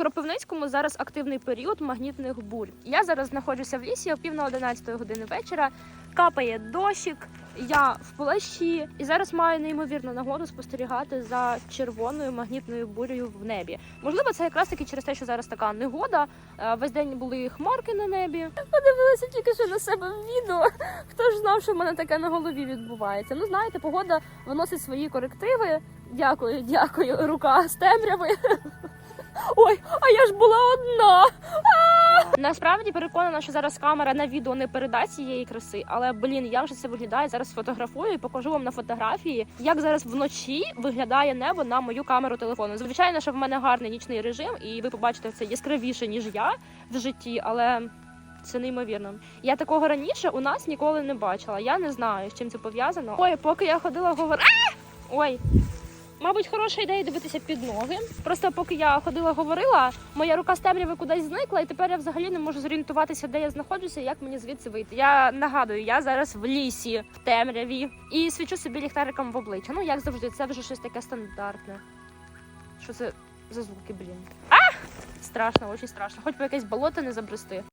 Кропивницькому зараз активний період магнітних бурь. Я зараз знаходжуся в лісі о пів на 11 години вечора. Капає дощик, я в плащі, і зараз маю неймовірну нагоду спостерігати за червоною магнітною бурею в небі. Можливо, це якраз таки через те, що зараз така негода. Е, Весь день були хмарки на небі. Подивилася тільки що на себе в відео. Хто ж знав, що в мене таке на голові відбувається? Ну знаєте, погода виносить свої корективи. Дякую, дякую. Рука з темряви. Була одна. Насправді переконана, що зараз камера на відео не передасть цієї краси, але блін, як же це виглядає? Зараз сфотографую і покажу вам на фотографії, як зараз вночі виглядає небо на мою камеру телефону. Звичайно, що в мене гарний нічний режим, і ви побачите це яскравіше ніж я в житті, але. Це неймовірно. Я такого раніше у нас ніколи не бачила. Я не знаю, з чим це пов'язано. Ой, поки я ходила говорила. Ой, Мабуть, хороша ідея дивитися під ноги. Просто поки я ходила, говорила, моя рука з темряви кудись зникла, і тепер я взагалі не можу зорієнтуватися, де я знаходжуся і як мені звідси вийти. Я нагадую, я зараз в лісі, в темряві, і свічу собі ліхтариком в обличчя. Ну як завжди, це вже щось таке стандартне. Що це за звуки, блін? А! Страшно, дуже страшно. Хоч би якесь болото не забрести.